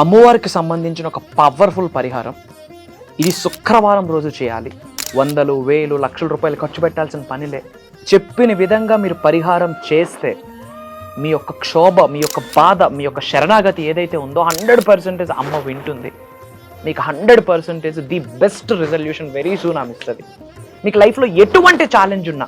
అమ్మవారికి సంబంధించిన ఒక పవర్ఫుల్ పరిహారం. ఇది శుక్రవారం రోజు చేయాలి. వందలు వేలు లక్షల రూపాయలు ఖర్చు పెట్టాల్సిన పనిలే చెప్పిన విధంగా మీరు పరిహారం చేస్తే మీ యొక్క క్షోభ మీ యొక్క బాధ మీ యొక్క శరణాగతి ఏదైతే ఉందో హండ్రెడ్ పర్సెంటేజ్ అమ్మ వింటుంది. మీకు hundred percentage the best resolution very soon ఆమె ఇస్తుంది మీకు లైఫ్లో ఎటువంటి ఛాలెంజ్ ఉన్నా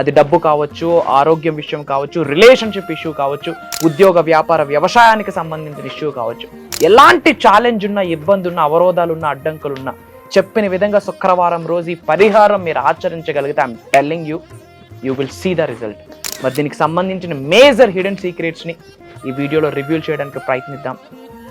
అది డబ్బు కావచ్చు ఆరోగ్యం విషయం కావచ్చు రిలేషన్షిప్ ఇష్యూ కావచ్చు ఉద్యోగ వ్యాపార వ్యవసాయానికి సంబంధించిన ఇష్యూ కావచ్చు. ఎలాంటి ఛాలెంజ్ ఉన్నా ఇబ్బంది ఉన్నా అవరోధాలు ఉన్నా అడ్డంకులు ఉన్నా చెప్పిన విధంగా శుక్రవారం రోజు ఈ పరిహారం మీరు ఆచరించగలిగితే I'm telling you you will see the result మరి దీనికి సంబంధించిన మేజర్ హిడెన్ సీక్రెట్స్ని ఈ వీడియోలో రివ్యూ చేయడానికి ప్రయత్నిద్దాం.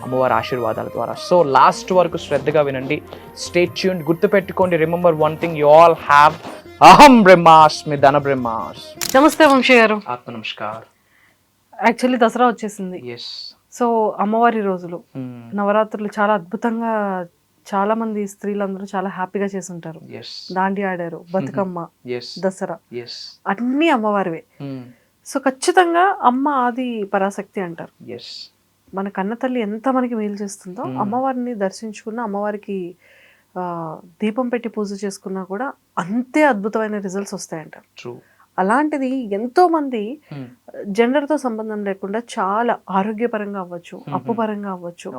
అమ్మవారి ఆశీర్వాదాల ద్వారా. సో లాస్ట్ వరకు శ్రద్ధగా వినండి. స్టేట్ ట్యూన్ గుర్తుపెట్టుకోండి. Remember one thing you all have అహం బ్రహ్మాస్మి ధన బ్రహ్మాస్ నమస్తే వంశీ గారు. ఆత్మ నమస్కార్. యాక్చువల్లీ దసరా వచ్చేసింది. ఎస్ సో అమ్మవారి రోజులు. Hmm. నవరాత్రులు చాలా అద్భుతంగా చాలా మంది స్త్రీలందరూ చాలా హ్యాపీగా చేసుంటారు. ఎస్ దాండి ఆడారు బతుకమ్మ ఎస్ దసరా. అన్నీ అమ్మవారివే. Hmm. సో ఖచ్చితంగా అమ్మ ఆది పరాశక్తి అంటారు. మన కన్న తల్లి ఎంత మనకి మేలు చేస్తుందో Hmm. అమ్మవారిని దర్శించుకున్న అమ్మవారికి దీపం పెట్టి పూజ చేసుకున్నా కూడా అంతే అద్భుతమైన రిజల్ట్స్ వస్తాయంటారు ట్రూ అలాంటిది ఎంతో మంది Hmm. జెండర్తో సంబంధం లేకుండా చాలా ఆరోగ్యపరంగా అవ్వచ్చు అప్పు పరంగా అవ్వచ్చు.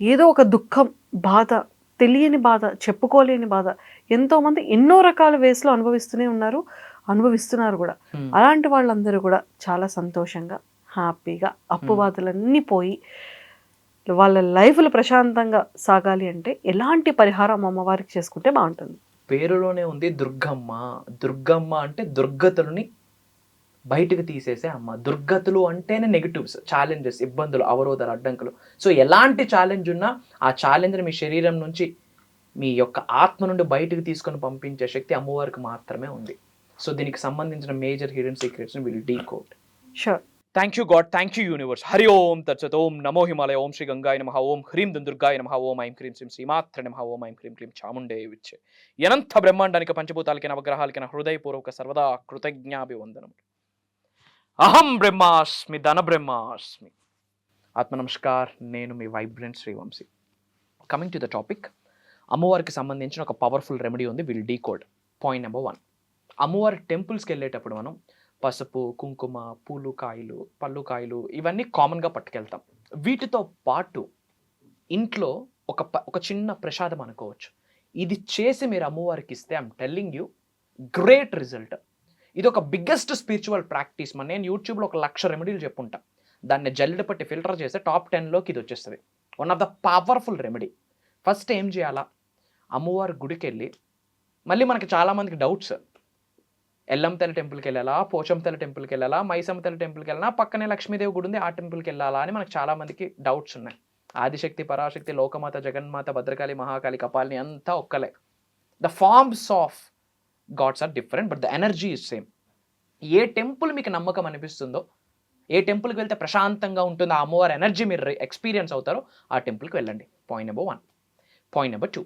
ఏదో ఒక దుఃఖం బాధ తెలియని బాధ చెప్పుకోలేని బాధ ఎంతో మంది ఎన్నో రకాల వేస్లో అనుభవిస్తూనే ఉన్నారు అనుభవిస్తున్నారు కూడా. Hmm. అలాంటి వాళ్ళందరూ కూడా చాలా సంతోషంగా హ్యాపీగా అప్పు బాధలన్నీ పోయి వాళ్ళ లైఫ్లు ప్రశాంతంగా సాగాలి అంటే ఎలాంటి పరిహారం అమ్మవారికి చేసుకుంటే బాగుంటుంది? పేరులోనే ఉంది దుర్గమ్మ. దుర్గమ్మ అంటే దుర్గతులని బయటకు తీసేసే అమ్మ. దుర్గతులు అంటేనే నెగిటివ్స్ ఛాలెంజెస్ ఇబ్బందులు అవరోధాలు అడ్డంకులు. సో ఎలాంటి ఛాలెంజ్ ఉన్నా ఆ ఛాలెంజ్ని మీ శరీరం నుంచి మీ యొక్క ఆత్మ నుండి బయటకు తీసుకొని పంపించే శక్తి అమ్మవారికి మాత్రమే ఉంది. సో దీనికి సంబంధించిన major hidden సీక్రెట్స్ని will decode sure. Thank you God thank you universe Hari ఓం తత్సత్ ఓం నమో హిమాలయ ఓం శ్రీ గంగాయ నమ ఓం హ్రీం దుర్గాయ నమ ఓం ఐం క్రీం శ్రీం శ్రీమాత్ర నమ ఓం ఐం క్రీం క్లీం చాముండే విచ్చే ఎనంత బ్రహ్మాండానికి పంచభూతాలకి నవగ్రహాలకి హృదయపూర్వక సర్వదా కృతజ్ఞాభివందనం అహం బ్రహ్మాస్మి ధన బ్రహ్మాస్మి ఆత్మ నమస్కార్ నేను మీ vibrant Srivamshi coming to the topic అమ్మవారికి సంబంధించిన ఒక పవర్ఫుల్ రెమెడీ ఉంది will decode point number one అమ్మవారి టెంపుల్స్కి వెళ్ళేటప్పుడు మనం పసుపు కుంకుమ పూలు కాయలు పళ్ళు కాయలు ఇవన్నీ కామన్గా పట్టుకెళ్తాం. వీటితో పాటు ఇంట్లో ఒక ప- ఒక చిన్న ప్రసాదం అనుకోవచ్చు. ఇది చేసి మీరు అమ్మవారికి ఇస్తే I'm telling you great result ఇది ఒక బిగ్గెస్ట్ స్పిరిచువల్ ప్రాక్టీస్ మన నేను యూట్యూబ్లో ఒక లక్ష రెమెడీలు చెప్పుంటా. దాన్ని జల్లెడ పట్టి ఫిల్టర్ చేస్తే టాప్ టెన్లోకి ఇది వచ్చేస్తుంది. One of the powerful remedy first ఏం చేయాలా? అమ్మవారి గుడికి వెళ్ళి మళ్ళీ మనకి చాలామందికి డౌట్స్ ఎల్లంతెల టెంపుల్కి వెళ్ళాలా పోచంతెల టెంపుల్కి వెళ్ళాలా మైసమ్మతెల టెంపుల్కి వెళ్ళాలా పక్కనే లక్ష్మీదేవి గుడి ఉంది ఆ టెంపుల్కి వెళ్ళాలా అని మనకు చాలామందికి డౌట్స్ ఉన్నాయి. ఆదిశక్తి పరాశక్తి లోకమాత జగన్మాత భద్రకాళి మహాకాళి కపాలిని అంతా ఒక్కలే. The forms of gods are different but the energy is same A temple మీకు నమ్మకం అనిపిస్తుందో ఏ టెంపుల్కి వెళ్తే ప్రశాంతంగా ఉంటుందో ఆ అమ్మవారి ఎనర్జీ మీరు ఎక్స్పీరియన్స్ అవుతారో ఆ టెంపుల్కి వెళ్ళండి. Point number one point number two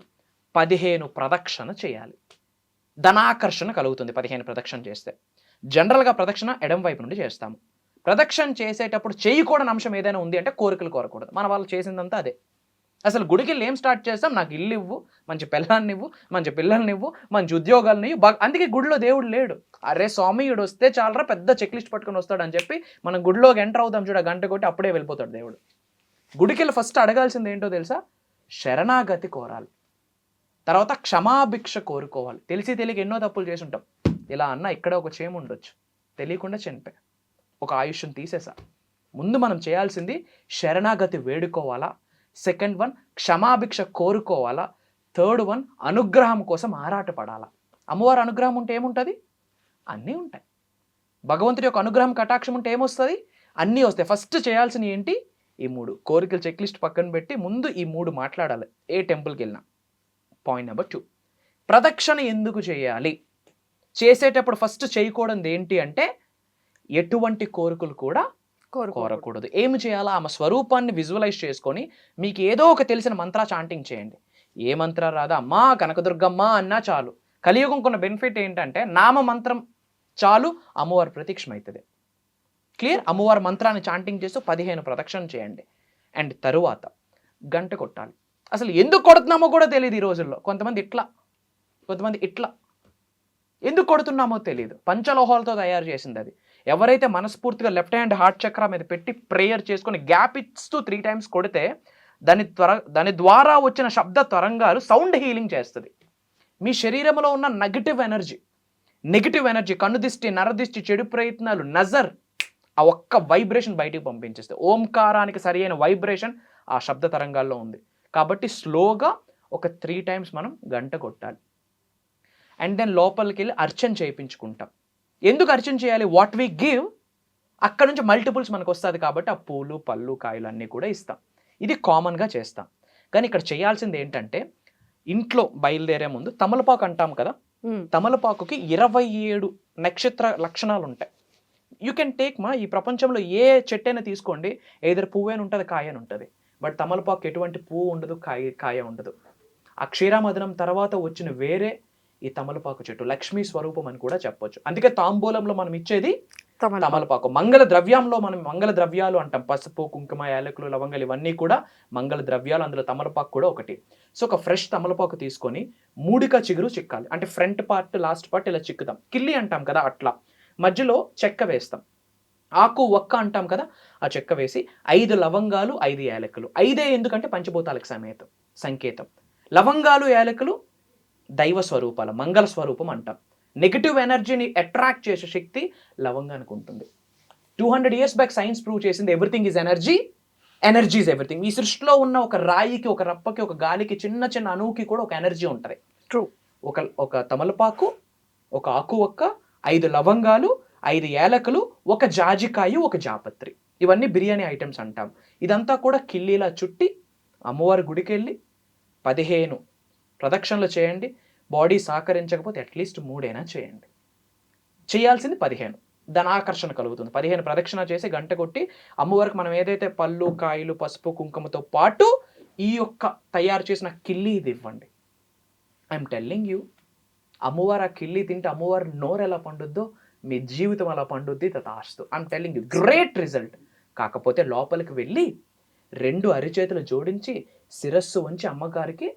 పదిహేను ప్రదక్షిణ చేయాలి. ధనాకర్షణ కలుగుతుంది పదిహేను ప్రదక్షిణ చేస్తే. జనరల్గా ప్రదక్షిణ ఎడం వైపు నుండి చేస్తాము. ప్రదక్షిణ చేసేటప్పుడు చేయకూడని అంశం ఏదైనా ఉంది అంటే కోరికలు కోరకూడదు. మన వాళ్ళు చేసిందంతా అదే. అసలు గుడికి ఏం స్టార్ట్ చేస్తాం? నాకు ఇల్లు ఇవ్వు మంచి పిల్లల్ని ఇవ్వు మంచి పిల్లల్ని ఇవ్వు మంచి ఉద్యోగాలని ఇవ్వు. అందుకే గుడిలో దేవుడు లేడు. అరే స్వామియుడు వస్తే చాలరా పెద్ద చెక్ లిస్ట్ పట్టుకొని వస్తాడు అని చెప్పి మనం గుడిలోకి ఎంటర్ అవుతాం చూడ గంట కొట్టి అప్పుడే వెళ్ళిపోతాడు దేవుడు. గుడికి ఫస్ట్ అడగాల్సింది ఏంటో తెలుసా? శరణాగతి కోరాలి. తర్వాత క్షమాభిక్ష కోరుకోవాలి. తెలిసి తెలియక ఎన్నో తప్పులు చేసి ఉంటాం ఇలా అన్న ఇక్కడ ఒక చేము ఉండొచ్చు. తెలియకుండా చనిపోయా. ఒక ఆయుష్యం తీసేసా. ముందు మనం చేయాల్సింది శరణాగతి వేడుకోవాలా. సెకండ్ వన్ క్షమాభిక్ష కోరుకోవాలా. థర్డ్ వన్ అనుగ్రహం కోసం ఆరాటపడాలా. అమ్మవారి అనుగ్రహం ఉంటే ఏముంటుంది? అన్నీ ఉంటాయి. భగవంతుడి యొక్క అనుగ్రహం కటాక్షం ఉంటే ఏమొస్తుంది? అన్నీ వస్తాయి. ఫస్ట్ చేయాల్సిన ఏంటి? ఈ మూడు కోరికల చెక్ లిస్ట్ పక్కన పెట్టి ముందు ఈ మూడు మాట్లాడాలి. ఏ టెంపుల్కి వెళ్ళినా. పాయింట్ నెంబర్ టూ ప్రదక్షిణ ఎందుకు చేయాలి? చేసేటప్పుడు ఫస్ట్ చేయకూడదు ఏంటి అంటే ఎటువంటి కోరికలు కూడా కోరుకో కోరకూడదు. ఏమి చేయాలా? ఆమె స్వరూపాన్ని విజువలైజ్ చేసుకొని మీకు ఏదో ఒక తెలిసిన మంత్ర చాంటింగ్ చేయండి. ఏ మంత్ర రాదా? అమ్మా కనకదుర్గమ్మ అన్నా చాలు. కలియుగం కొన్న బెనిఫిట్ ఏంటంటే నామ మంత్రం చాలు అమ్మవారి ప్రత్యక్షమవుతుంది క్లియర్ అమ్మవారి మంత్రాన్ని చాంటింగ్ చేస్తూ పదిహేను ప్రదక్షిణ చేయండి. అండ్ తరువాత గంట కొట్టాలి. అసలు ఎందుకు కొడుతున్నామో కూడా తెలియదు ఈ రోజుల్లో. కొంతమంది ఇట్లా కొంతమంది ఇట్లా. ఎందుకు కొడుతున్నామో తెలియదు పంచలోహాలతో తయారు చేసింది అది. ఎవరైతే మనస్ఫూర్తిగా లెఫ్ట్ హ్యాండ్ హార్ట్ చక్ర మీద పెట్టి ప్రేయర్ చేసుకొని గ్యాప్ ఇస్తూ త్రీ టైమ్స్ కొడితే దాని త్వర దాని ద్వారా వచ్చిన శబ్ద తరంగాలు సౌండ్ హీలింగ్ చేస్తుంది. మీ శరీరంలో ఉన్న నెగటివ్ ఎనర్జీ నెగిటివ్ ఎనర్జీ కన్ను దిష్టి నరదిష్టి చెడు ప్రయత్నాలు నజర్ ఆ ఒక్క వైబ్రేషన్ బయటికి పంపించేస్తే ఓంకారానికి సరి అయిన వైబ్రేషన్ ఆ శబ్ద తరంగాల్లో ఉంది. కాబట్టి స్లోగా ఒక త్రీ టైమ్స్ మనం గంట కొట్టాలి. అండ్ దెన్ లోపలికి వెళ్ళి అర్చన చేయించుకుంటాం. ఎందుకు అర్చన చేయాలి? వాట్ వి గివ్ అక్కడ నుంచి మల్టిపుల్స్ మనకు వస్తుంది కాబట్టి ఆ పూలు పళ్ళు కాయలు అన్నీ కూడా ఇస్తాం. ఇది కామన్గా చేస్తాం. కానీ ఇక్కడ చేయాల్సింది ఏంటంటే ఇంట్లో బయలుదేరే ముందు తమలపాకు అంటాం కదా? తమలపాకుకి ఇరవై ఏడు నక్షత్ర లక్షణాలు ఉంటాయి. యూ కెన్ టేక్ మా ఈ ప్రపంచంలో ఏ చెట్టైనా తీసుకోండి. ఏదైనా పువ్వు అని ఉంటుంది కాయ అని ఉంటుంది. బట్ తమలపాకు ఎటువంటి పువ్వు ఉండదు కాయ కాయ ఉండదు. ఆ క్షీరామదనం తర్వాత వచ్చిన వేరే ఈ తమలపాకు చెట్టు లక్ష్మీ స్వరూపం అని కూడా చెప్పొచ్చు. అందుకే తాంబూలంలో మనం ఇచ్చేది తమలపాకు. తమలపాకు. మంగళ ద్రవ్యంలో మనం మంగళ ద్రవ్యాలు అంటాం. పసుపు కుంకుమ యాలకులు లవంగలు ఇవన్నీ కూడా మంగళ ద్రవ్యాలు అందులో తమలపాకు కూడా ఒకటి. సో ఒక ఫ్రెష్ తమలపాకు తీసుకొని మూడిక చిగురు చిక్కాలి. అంటే ఫ్రంట్ పార్ట్ లాస్ట్ పార్ట్ ఇలా చిక్కుతాం. కిల్లి అంటాం కదా అట్లా. మధ్యలో చెక్క వేస్తాం. ఆకు ఒక్క అంటాం కదా ఆ చెక్క వేసి ఐదు లవంగాలు ఐదు యాలకులు. ఐదే ఎందుకంటే పంచభూతాలకు సమేతం సంకేతం. లవంగాలు యాలకులు దైవ స్వరూపాల మంగళ స్వరూపం అంటాం. నెగిటివ్ ఎనర్జీని అట్రాక్ట్ చేసే శక్తి లవంగానికి ఉంటుంది. Two hundred years back science prove చేసింది everything is energy energy is everything ఈ సృష్టిలో ఉన్న ఒక రాయికి ఒక రప్పకి ఒక గాలికి చిన్న చిన్న అణువుకి కూడా ఒక ఎనర్జీ ఉంటుంది. True. ఒక ఒక తమలపాకు ఒక ఆకు ఒక్క ఐదు లవంగాలు ఐదు ఏలకలు ఒక జాజికాయ ఒక జాపత్రి. ఇవన్నీ బిర్యానీ ఐటమ్స్ అంటాం. ఇదంతా కూడా కిల్లీలా చుట్టి అమ్మవారి గుడికి వెళ్ళి పదిహేను ప్రదక్షిణలు చేయండి. బాడీ సహకరించకపోతే అట్లీస్ట్ మూడైనా చేయండి. చేయాల్సింది పదిహేను. దాని ఆకర్షణ కలుగుతుంది. పదిహేను ప్రదక్షిణ చేసి గంట కొట్టి అమ్మవారికి మనం ఏదైతే పళ్ళు కాయలు పసుపు కుంకుమతో పాటు ఈ యొక్క తయారు చేసిన కిల్లి ఇది ఇవ్వండి. ఐఎమ్ టెల్లింగ్ యూ అమ్మవారు ఆ కిల్లి తింటే అమ్మవారి నోరు ఎలా పండుద్దో మీ జీవితం అలా పండుద్ది తదాస్తు. I'm telling you great result కాకపోతే లోపలికి వెళ్ళి రెండు అరిచేతులు జోడించి శిరస్సు ఉంచి అమ్మగారికి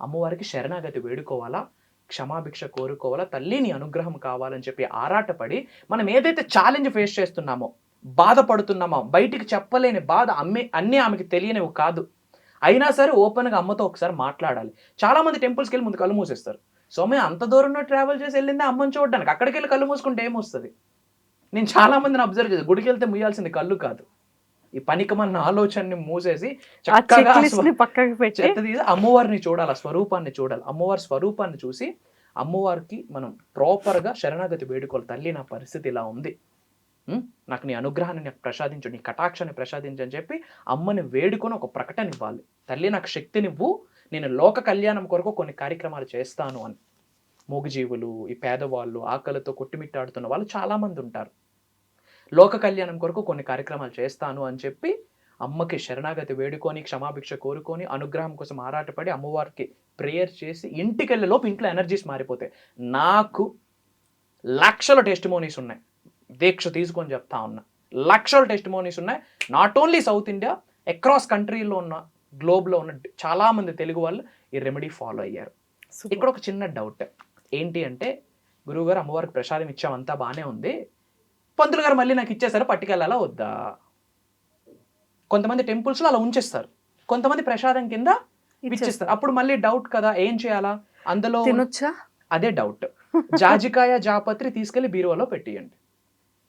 అమ్మవారికి శరణాగతి వేడుకోవాలా క్షమాభిక్ష కోరుకోవాలా తల్లిని అనుగ్రహం కావాలని చెప్పి ఆరాటపడి మనం ఏదైతే ఛాలెంజ్ ఫేస్ చేస్తున్నామో బాధపడుతున్నామో బయటికి చెప్పలేని బాధ అమ్మే అన్నీ ఆమెకి తెలియనివి కాదు. అయినా సరే ఓపెన్గా అమ్మతో ఒకసారి మాట్లాడాలి. చాలామంది టెంపుల్స్కి వెళ్ళి ముందు కళ్ళు మూసేస్తారు. సో మేము అంత దూరంలో ట్రావెల్ చేసి వెళ్ళిందే అమ్మని చూడడానికి. అక్కడికి వెళ్ళి కళ్ళు మూసుకుంటే ఏమొస్తుంది? నేను చాలా మందిని అబ్జర్వ్ చేసి గుడికి వెళ్తే ముయ్యాల్సింది కళ్ళు కాదు. ఈ పనికమన్న ఆలోచనని మూసేసి చక్కగా చెత్త తీసి అమ్మవారిని చూడాలి ఆ స్వరూపాన్ని చూడాలి. అమ్మవారి స్వరూపాన్ని చూసి అమ్మవారికి మనం ప్రాపర్గా శరణాగతి వేడుకోవాలి. తల్లి నా పరిస్థితి ఇలా ఉంది? నాకు నీ అనుగ్రహాన్ని నాకు ప్రసాదించు నీ కటాక్షాన్ని ప్రసాదించు అని చెప్పి అమ్మని వేడుకొని ఒక ప్రకటన ఇవ్వాలి. తల్లి నాకు శక్తినివ్వు. నేను లోక కళ్యాణం కొరకు కొన్ని కార్యక్రమాలు చేస్తాను అని. మూగజీవులు ఈ పేదవాళ్ళు ఆకలితో కొట్టుమిట్టాడుతున్న వాళ్ళు చాలామంది ఉంటారు. లోక కళ్యాణం కొరకు కొన్ని కార్యక్రమాలు చేస్తాను అని చెప్పి అమ్మకి శరణాగతి వేడుకొని క్షమాభిక్ష కోరుకొని అనుగ్రహం కోసం ఆరాటపడి అమ్మవారికి ప్రేయర్ చేసి ఇంటికి వెళ్ళే లోపు ఇంట్లో ఎనర్జీస్ మారిపోతాయి. నాకు లక్షల టెస్టిమోనీస్ ఉన్నాయి. దీక్ష తీసుకొని చెప్తా ఉన్నా. లక్షల టెస్టిమోనీస్ ఉన్నాయి. Not only south India across కంట్రీలో ఉన్న గ్లోబ్లో ఉన్న చాలా మంది తెలుగు వాళ్ళు ఈ రెమెడీ ఫాలో అయ్యారు. ఇక్కడ ఒక చిన్న డౌట్. ఏంటి అంటే గురువుగారు అమ్మవారికి ప్రసాదం ఇచ్చామంతా బాగానే ఉంది. పంతులు గారు మళ్ళీ నాకు ఇచ్చేసారు పట్టుకెళ్ళాలా వద్దా? కొంతమంది టెంపుల్స్లో అలా ఉంచేస్తారు. కొంతమంది ప్రసాదం కింద ఇచ్చేస్తారు. అప్పుడు మళ్ళీ డౌట్ కదా ఏం చేయాలా? అందులో అదే డౌట్. జాజికాయ జాపత్రి తీసుకెళ్ళి బీరువాలో పెట్టియండి.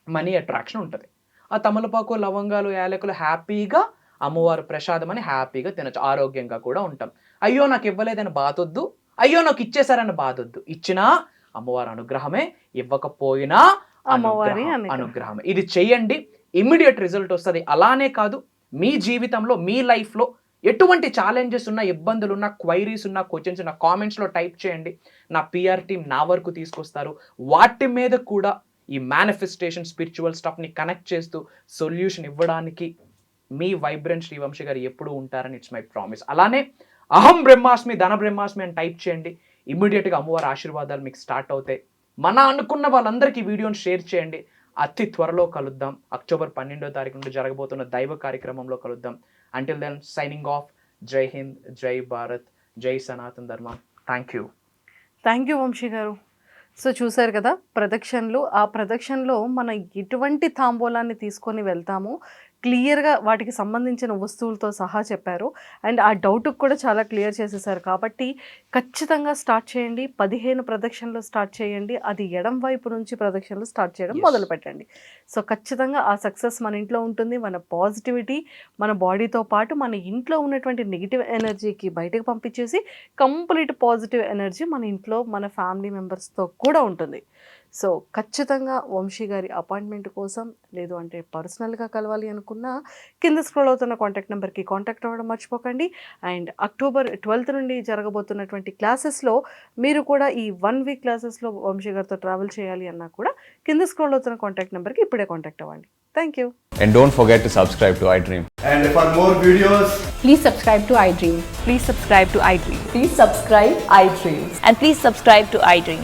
మనీ అట్రాక్షన్ ఉంటుంది. ఆ తమలపాకు లవంగాలు యాలకులు హ్యాపీగా అమ్మవారు ప్రసాదం అని హ్యాపీగా తినచ్చు ఆరోగ్యంగా కూడా ఉంటాం. అయ్యో నాకు ఇవ్వలేదని బాధొద్దు. అయ్యో నాకు ఇచ్చేసారని బాధొద్దు. ఇచ్చినా అమ్మవారి అనుగ్రహమే ఇవ్వకపోయినా అమ్మవారి అనుగ్రహం- ఇది చెయ్యండి ఇమ్మీడియట్ రిజల్ట్ వస్తుంది. అలానే కాదు మీ జీవితంలో మీ లైఫ్లో ఎటువంటి ఛాలెంజెస్ ఉన్నా ఇబ్బందులు ఉన్నా క్వైరీస్ ఉన్నా క్వశ్చన్స్ ఉన్నా కామెంట్స్లో టైప్ చేయండి. నా పిఆర్ టీం నా వరకు తీసుకొస్తారు. వాటి మీద కూడా ఈ మేనిఫెస్టేషన్ స్పిరిచువల్ స్టఫ్ని కనెక్ట్ చేస్తూ సొల్యూషన్ ఇవ్వడానికి మీ వైబ్రెంట్ శ్రీవంశీ గారు ఎప్పుడు ఉంటారని ఇట్స్ మై ప్రామిస్ అలానే అహం బ్రహ్మాస్మి ధన బ్రహ్మాస్మి అని టైప్ చేయండి. ఇమ్మీడియట్గా అమ్మవారి ఆశీర్వాదాలు మీకు స్టార్ట్ అవుతాయి. మన అనుకున్న వాళ్ళందరికీ ఈ వీడియోని షేర్ చేయండి. అతి త్వరలో కలుద్దాం. అక్టోబర్ పన్నెండో తారీఖు నుండి జరగబోతున్న దైవ కార్యక్రమంలో కలుద్దాం. అంటిల్ దెన్ సైనింగ్ ఆఫ్ జై హింద్ జై భారత్ జై సనాతన్ ధర్మ thank you thank you Vamshi garu. So చూశారు కదా ప్రదక్షిణలు. ఆ ప్రదక్షిణలో మనం ఎటువంటి తాంబూలాన్ని తీసుకొని వెళ్తామో? క్లియర్గా వాటికి సంబంధించిన వస్తువులతో సహా చెప్పారు. అండ్ ఆ డౌట్కి కూడా చాలా క్లియర్ చేసేసారు కాబట్టి ఖచ్చితంగా స్టార్ట్ చేయండి. పదిహేను ప్రదక్షిణలు స్టార్ట్ చేయండి. అది ఎడం వైపు నుంచి ప్రదక్షిణలు స్టార్ట్ చేయడం. మొదలు పెట్టండి. సో ఖచ్చితంగా ఆ సక్సెస్ మన ఇంట్లో ఉంటుంది. మన పాజిటివిటీ మన బాడీతో పాటు మన ఇంట్లో ఉన్నటువంటి నెగిటివ్ ఎనర్జీకి బయటకు పంపించేసి కంప్లీట్ పాజిటివ్ ఎనర్జీ మన ఇంట్లో మన ఫ్యామిలీ మెంబర్స్తో కూడా ఉంటుంది. సో ఖచ్చితంగా వంశీ గారి అపాయింట్మెంట్ కోసం లేదు అంటే పర్సనల్గా కలవాలి అనుకున్నా కింద స్క్రోల్ అవుతున్న కాంటాక్ట్ నెంబర్కి కాంటాక్ట్ అవ్వడం మర్చిపోకండి అండ్ అక్టోబర్ ట్వెల్త్ నుండి జరగబోతున్నటువంటి క్లాసెస్లో మీరు కూడా ఈ వన్ వీక్ క్లాసెస్లో వంశీ గారితో ట్రావెల్ చేయాలి అన్నా కూడా కింద స్క్రోల్ అవుతున్న కాంటాక్ట్ నెంబర్కి ఇప్పుడే కాంటాక్ట్ అవ్వండి thank you And don't forget to subscribe to iDream. And for more videos, Please subscribe to iDream. Please subscribe to iDream. Please subscribe iDream. And please subscribe to iDream.